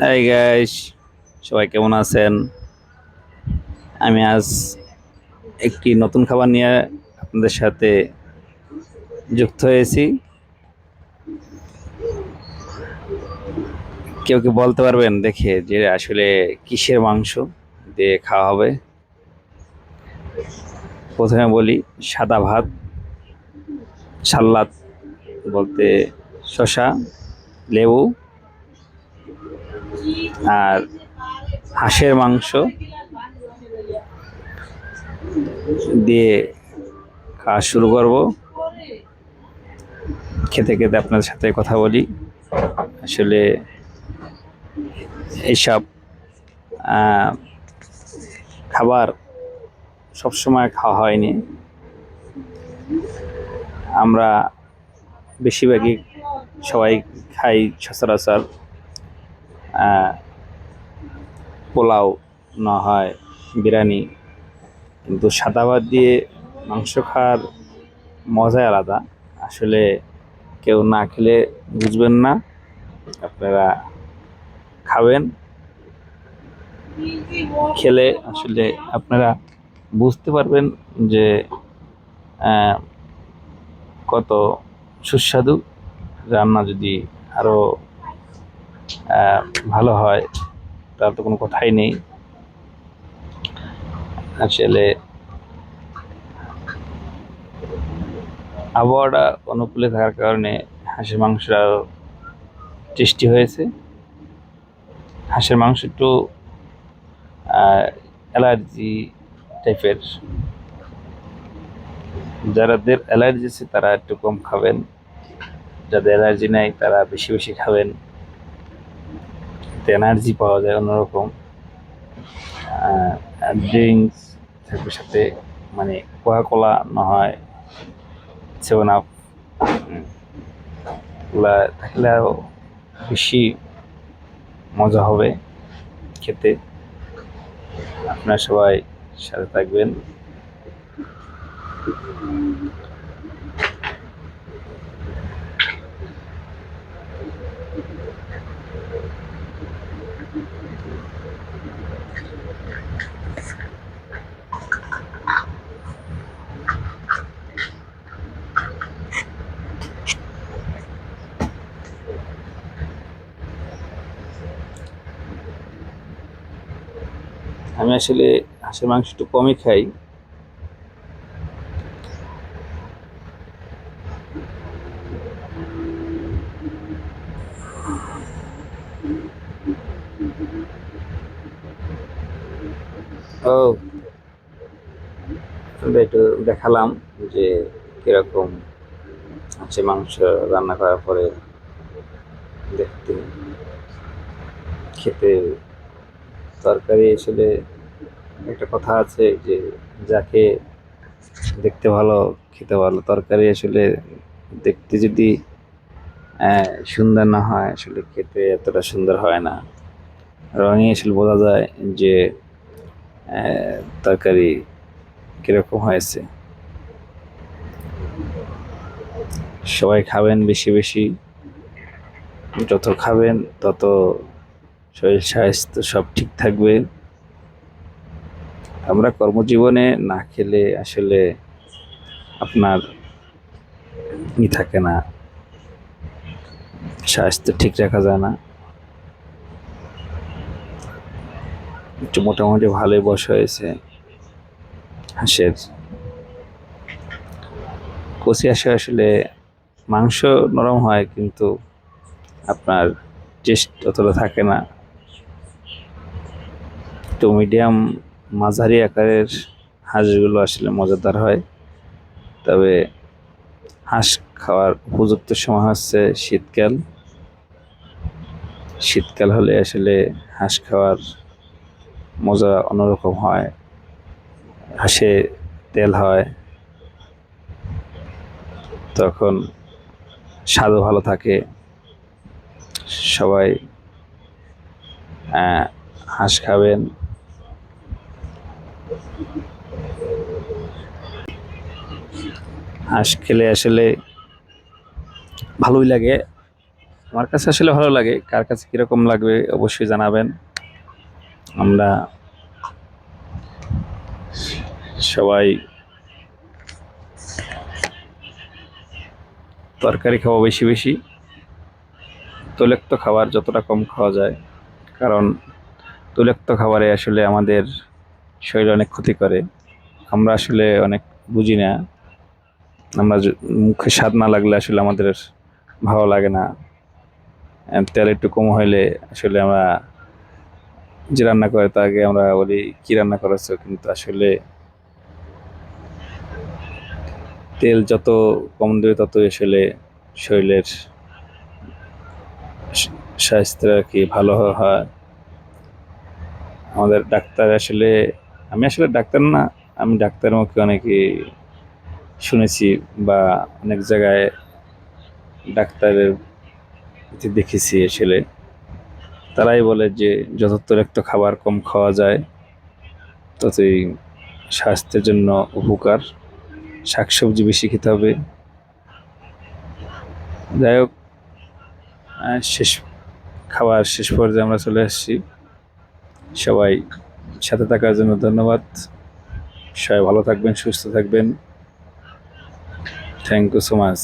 Hi guys সবাই কেমন আছেন? আমি আজ একটি নতুন খাবার নিয়ে আপনাদের সাথে যুক্ত হয়েছি। কেউ কি বলতে পারবেন দেখে যে আসলে কিসের মাংস দিয়ে খাওয়া হবে? প্রথমে বলি, সাদা ভাত সাল্লাদ বলতে শশা লেবু আর হাঁসের মাংস দিয়ে খাওয়া শুরু করব। খেতে খেতে আপনাদের সাথে কথা বলি। আসলে এইসব খাবার সবসময় খাওয়া হয়নি। আমরা বেশিরভাগই সবাই খাই সচরাচর। পোলাও না হয়, বিরিয়ানি। কিন্তু সাদা ভাত দিয়ে মাংস খাওয়ার মজাই আলাদা। আসলে কেউ না খেলে বুঝবেন না, আপনারা খাবেন। খেলে আসলে আপনারা বুঝতে পারবেন যে কত সুস্বাদু। রান্না যদি আরও ভালো হয়, তার তো কোনো কথাই নেই। আসলে আবহাওয়াটা অনুকূলে থাকার কারণে হাঁসের মাংসটা টেস্টি হয়েছে। হাঁসের মাংস একটু অ্যালার্জি টাইপের। যাদের অ্যালার্জি আছে তারা একটু কম খাবেন, যাদের অ্যালার্জি নাই তারা বেশি বেশি খাবেন। এতে এনার্জি পাওয়া যায় অন্যরকম। ড্রিঙ্কস থাকবে সাথে মানে কোকা কোলা না হয় সেভেন আপ থাকলে আরও বেশি মজা হবে খেতে। আপনারা সবাই সাথে থাকবেন। আমি আসলে হাঁসের মাংস একটু কমই খাই। ও। একটু দেখালাম যে কীরকম হাঁসের মাংস রান্না করার পরে দেখতে, খেতে তরকারি আসলে একটা কথা আছে যে যাকে দেখতে ভালো, খেতে ভালো, তরকারি আসলে দেখতে যদি সুন্দর না হয় আসলে খেতে এতটা সুন্দর হয় না। রঙে আসলে বোঝা যায় যে তরকারি কীরকম হয়েছে। সবাই খাবেন বেশি বেশি। যত খাবেন তত শরীর স্বাস্থ্য সব ঠিক থাকবে। আমরা কর্মজীবনে না খেলে আসলে আপনার ই থাকে না। স্বাস্থ্য ঠিক রাখা যায় না। একটু মোটামুটি ভালোই বস হয়েছে। হাঁসের। কচি হাঁসে আসলে মাংস নরম হয় কিন্তু আপনার টেস্ট অতটা থাকে না। একটু মিডিয়াম মাঝারি আকারের হাঁসগুলো আসলে মজাদার হয়। তবে হাঁস খাওয়ার উপযুক্ত সময় হচ্ছে শীতকাল। শীতকাল হলে আসলে হাঁস খাওয়ার মজা অন্যরকম হয়। হাঁসে তেল হয়। তখন স্বাদও ভালো থাকে। সবাই হাঁস খাবেন। হাঁস খেলে আসলে ভালোই লাগে। আমার কাছে আসলে ভালো লাগে। কার কাছে কীরকম লাগবে অবশ্যই জানাবেন। আমরা সবাই তরকারি খাওয়া বেশি বেশি। তৈলাক্ত খাবার যতটা কম খাওয়া যায়। কারণ তৈলাক্ত খাবারে আসলে আমাদের শরীরে অনেক ক্ষতি করে। আমরা আসলে অনেক বুঝি না। আমরা মুখে স্বাদ না লাগলে আসলে আমাদের ভালো লাগে না। তেল একটু কম হইলে আসলে আমরা যে রান্না করে তাকে আমরা বলি, কী রান্না করেছ? কিন্তু আসলে তেল যত কম দেবে তত আসলে শরীরের স্বাস্থ্য আর কি ভালো হয়। আমাদের ডাক্তার আসলে আমি আসলে ডাক্তার না, আমি ডাক্তার মুখে অনেকে শুনেছি বা অনেক জায়গায় ডাক্তারের দেখেছি আসলে। তারাই বলে যে যত তৈলাক্ত খাবার কম খাওয়া যায়, ততই স্বাস্থ্যের জন্য উপকার। শাকসবজি বেশি খেতে হবে। যাই হোক শেষ, খাবার শেষ পর্যায়ে আমরা চলে আসছি। সবাই সাথে থাকার জন্য ধন্যবাদ। সবাই ভালো থাকবেন সুস্থ থাকবেন। Thank you so much